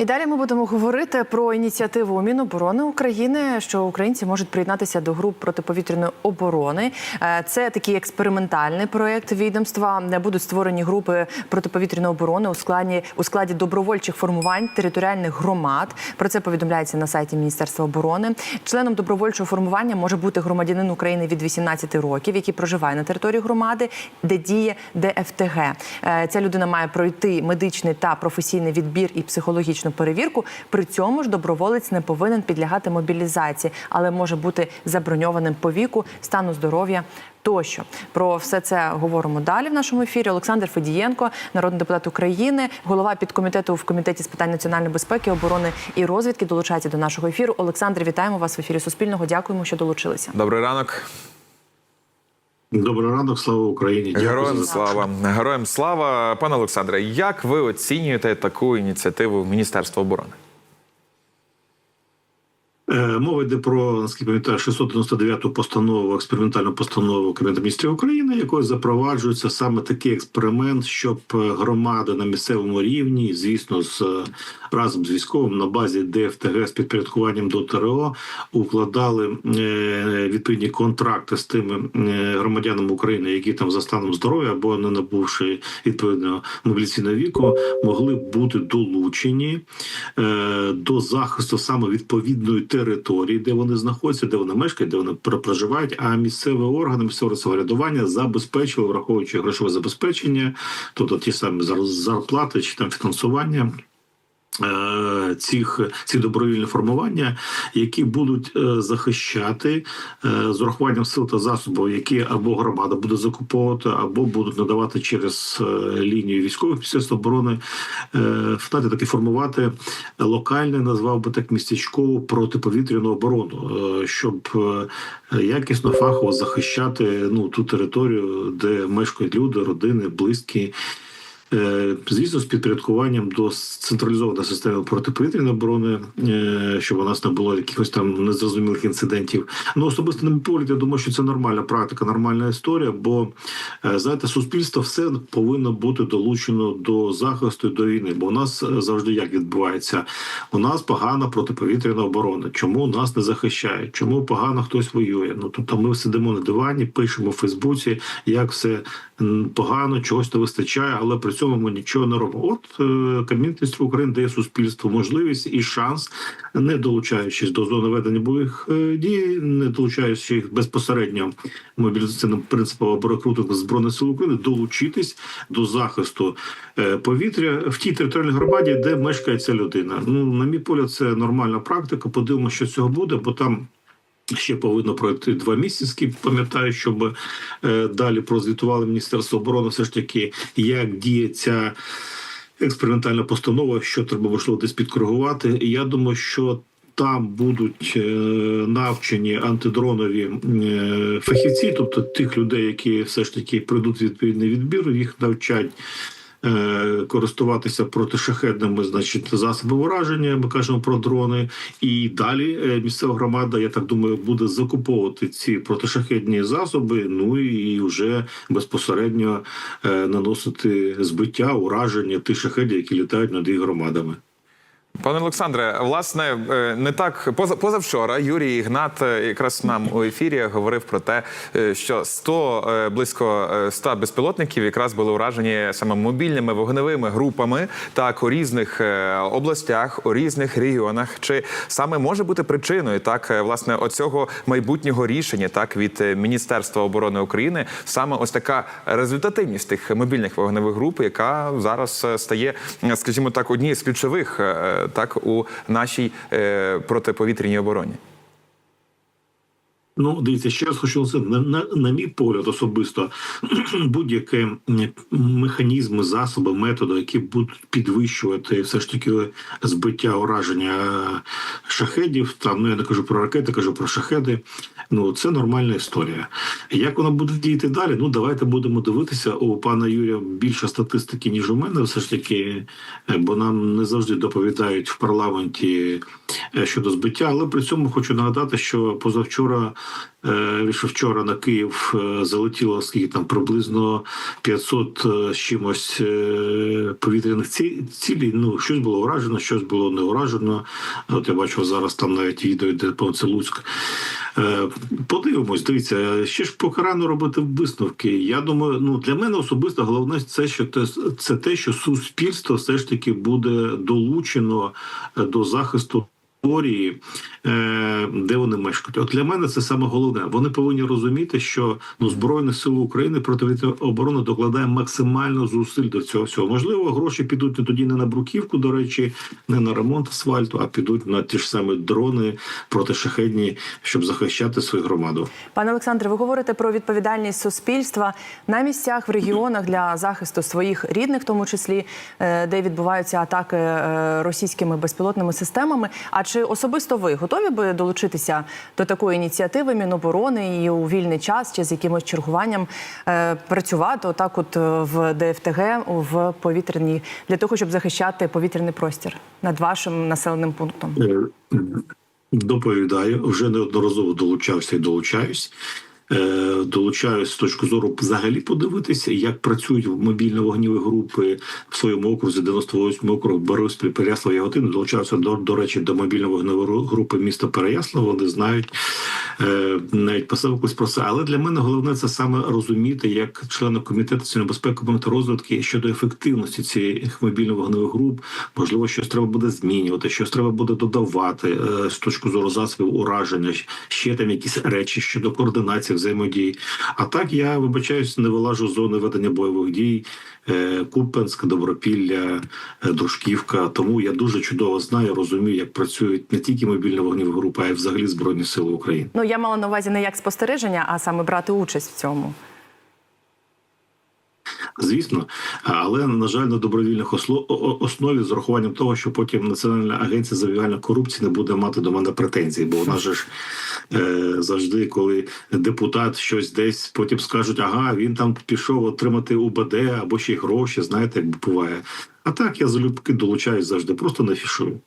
І далі ми будемо говорити про ініціативу Міноборони України, що українці можуть приєднатися до груп протиповітряної оборони. Е, Це такий експериментальний проект відомства. Де будуть створені групи протиповітряної оборони у складі у складі добровольчих формувань територіальних громад. Про це повідомляється на сайті Міністерства оборони. Членом добровольчого формування може бути громадянин України від 18 років, який проживає на території громади, де діє ДФТГ. Е, Ця людина має пройти медичний та професійний відбір і психологічну перевірку. При цьому ж доброволець не повинен підлягати мобілізації, але може бути заброньованим по віку, стану здоров'я. Тощо про все це говоримо далі в нашому ефірі. Олександр Федієнко, народний депутат України, голова підкомітету в комітеті з питань національної безпеки, оборони і розвідки, долучається до нашого ефіру. Олександр, вітаємо вас в ефірі Суспільного. Дякуємо, що долучилися. Добрий ранок. Добрий ранок, слава Україні. Дякую Героям за слава. Героям слава. Пане Олександре, як ви оцінюєте таку ініціативу Міністерства оборони? Е, Мова йде про наскільки пам'ятаю 699-ту постанову, експериментальну постанову Кабінету міністрів України, якою запроваджується саме такий експеримент, щоб е, громади на місцевому рівні, звісно, з е, разом з військовим на базі ДФТГ з підпорядкуванням до ТРО укладали відповідні контракти з тими громадянами України, які там за станом здоров'я або не набувши відповідного мобілізаційного віку, могли бути долучені до захисту саме відповідної території, де вони знаходяться, де вони мешкають, де вони пр- проживають. А місцеві органи місцевого самоврядування забезпечували, враховуючи грошове забезпечення, тобто ті самі зар- зарплати чи там фінансування. Е, Цих ці добровільні формування, які будуть е, захищати е, з урахуванням сил та засобів, які або громада буде закуповувати, або будуть надавати через лінію військових міністерства оборони, втати таки формувати локальне, назвав би так містечкову протиповітряну оборону, щоб якісно фахово захищати ну ту територію, де мешкають люди, родини, близькі. Е, Звісно, з підпорядкуванням до централізованої системи протиповітряної оборони, е, щоб у нас не було якихось там незрозумілих інцидентів. Ну особисто на мій погляд, я думаю, що це нормальна практика, нормальна історія. Бо е, знаєте, суспільство все повинно бути долучено до захисту і до війни. Бо у нас завжди як відбувається. У нас погана протиповітряна оборона. Чому нас не захищають? Чому погано хтось воює? Ну тобто ми сидимо на дивані, пишемо в Фейсбуці, як все погано, чогось не вистачає, але при цьому нічого не робимо. От е, Кабінет міністрів України дає суспільству можливість і шанс, не долучаючись до зони ведення бойових е, дій, не долучаючись їх безпосередньо мобілізаційним принципом або рекрутингу збройних сил України, долучитись до захисту е, повітря в тій територіальній громаді, де мешкає ця людина. Ну на мій погляд, це нормальна практика. Подивимося, що цього буде, бо там. Ще повинно пройти два місяці. Пам'ятаю, щоб е, далі прозвітували Міністерство оборони, все ж таки, як діє ця експериментальна постанова, що треба можливо десь підкоригувати. Я думаю, що там будуть е, навчені антидронові е, фахівці, тобто тих людей, які все ж таки пройдуть відповідний відбір, їх навчать. Е, Користуватися протишахедними, значить, засобами ураження. Ми кажемо про дрони, і далі е, місцева громада, я так думаю, буде закуповувати ці протишахедні засоби. Ну і вже безпосередньо е, наносити збиття, ураження тих шахедів, які літають над їх громадами. Пане Олександре, власне, е, не так поза позавчора Юрій Ігнат е, якраз нам у ефірі говорив про те, е, що 100, е, близько е, 100 безпілотників якраз були уражені саме мобільними вогневими групами, так у різних областях, у різних регіонах. Чи саме може бути причиною так власне оцього майбутнього рішення, так від Міністерства оборони України, саме ось така результативність тих мобільних вогневих груп, яка зараз стає, скажімо так, однією з ключових так у нашій е, протиповітряній обороні. Ну, дивіться, ще раз хочу сказати, на, на, на мій погляд особисто будь-які механізми, засоби, методи, які будуть підвищувати все ж таки збиття ураження шахедів. Там ну я не кажу про ракети, кажу про шахеди. Ну це нормальна історія. Як воно буде діяти далі? Ну давайте будемо дивитися. У пана Юрія більше статистики ніж у мене. Все ж таки, е, бо нам не завжди доповідають в парламенті е, щодо збиття. Але при цьому хочу нагадати, що позавчора що вчора на Київ е, залетіло скільки там приблизно 500 е, з чимось е, повітряних цілей. Ну щось було уражено, щось було не уражено. От я бачу зараз там навіть відео по це Луцьк. Е, Подивимось, дивіться, ще ж поки рано робити висновки. Я думаю, ну для мене особисто головне це, що те, це те, що суспільство все ж таки буде долучено е, до захисту. Території, е, де вони мешкають. От для мене це саме головне. Вони повинні розуміти, що ну збройні сили України протиповітряна оборона докладає максимально зусиль до цього всього. Можливо, гроші підуть не тоді не на бруківку, до речі, не на ремонт асфальту, а підуть на ті ж самі дрони протишахедні, щоб захищати свою громаду. Пане Олександре, ви говорите про відповідальність суспільства на місцях в регіонах для захисту своїх рідних, в тому числі е, де відбуваються атаки е, російськими безпілотними системами. А чи особисто ви готові би долучитися до такої ініціативи Міноборони і у вільний час чи з якимось чергуванням е, працювати отак, от е, в ДФТГ в повітряній для того, щоб захищати повітряний простір над вашим населеним пунктом? Е, Доповідаю, вже неодноразово долучався і долучаюсь. Е, Долучаюсь з точки зору взагалі подивитися, як працюють мобільно-вогніві групи в своєму окрузі, 98 округ, Бориспіль, Переяслав, Яготин. Долучався до, до речі до мобільно-вогневої групи міста Переяслав. Вони знають е, навіть писав якось про це. Але для мене головне це саме розуміти, як члени комітету національної безпеки та розвитки щодо ефективності цих мобільно-вогневих груп. Можливо, щось треба буде змінювати, щось треба буде додавати е, з точки зору засобів ураження, ще там якісь речі щодо координації взаємодії. А так я вибачаюсь, не вилажу зони ведення бойових дій. Купенська, Купенськ, Добропілля, е, Дружківка. Тому я дуже чудово знаю, розумію, як працюють не тільки мобільно вогневі групи, а й взагалі збройні сили України. Ну я мала на увазі не як спостереження, а саме брати участь в цьому. Звісно, але на жаль, на добровільних основі з урахуванням того, що потім Національна агенція запобігання корупції не буде мати до мене претензій, бо вона ж е, завжди, коли депутат щось десь потім скажуть, ага, він там пішов отримати УБД або ще й гроші. Знаєте, як буває. А так я залюбки долучаюсь завжди, просто не фішую.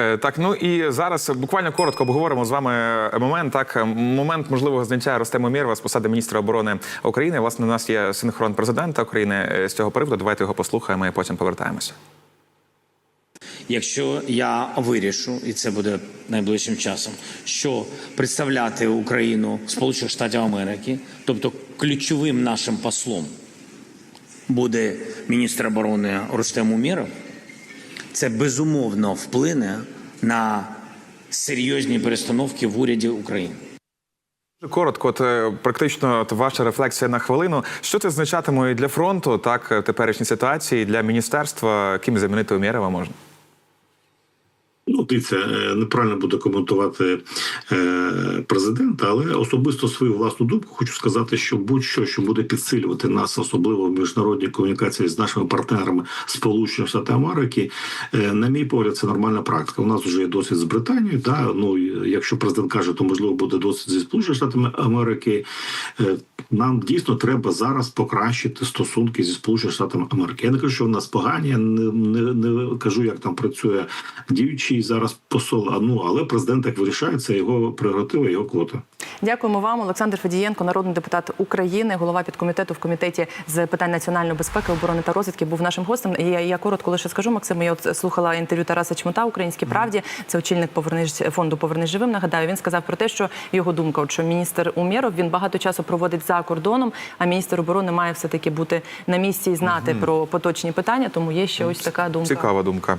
Е, Так, ну і зараз буквально коротко обговоримо з вами момент. Так, е, момент можливого зняття Ростема Мєрова з посади міністра оборони України. Власне, у нас є синхрон президента України е, з цього приводу. Давайте його послухаємо і потім повертаємося. Якщо я вирішу, і це буде найближчим часом, що представляти Україну Сполучених Штатів Америки, тобто ключовим нашим послом буде міністр оборони Рустем Уміров, це безумовно вплине на серйозні перестановки в уряді України. Коротко, от е, практично от ваша рефлексія на хвилину. Що це означатиме і для фронту, так е, теперішній ситуації, для міністерства, ким замінити Умєрова можна? Ну, е, неправильно буде коментувати е, президента, але особисто свою власну думку хочу сказати, що будь-що, що буде підсилювати нас, особливо в міжнародній комунікації з нашими партнерами Сполучених Штатів Америки, е, на мій погляд, це нормальна практика. У нас вже є досвід з Британією. Да? Ну якщо президент каже, то можливо буде досвід зі Сполученими Штатами Америки. Нам дійсно треба зараз покращити стосунки зі Сполученими Штатами Америки. Я не кажу, що в нас погані, я не, не, не кажу, як там працює діючий зараз посол. А ну але президент так вирішає, це його прерогатива, його квота. Дякуємо вам, Олександр Федієнко, народний депутат України, голова підкомітету в комітеті з питань національної безпеки, оборони та розвідки, був нашим гостем. І я, я коротко лише скажу, Максим. Я от слухала інтерв'ю Тараса Чмута Українській правді. Це очільник «Повернись» фонду Повернись живим. Нагадаю, він сказав про те, що його думка, от, що міністр Умєров він багато часу проводить за кордоном, а міністр оборони має все таки бути на місці і знати про поточні питання. Тому є ще ось така думка. Цікава думка.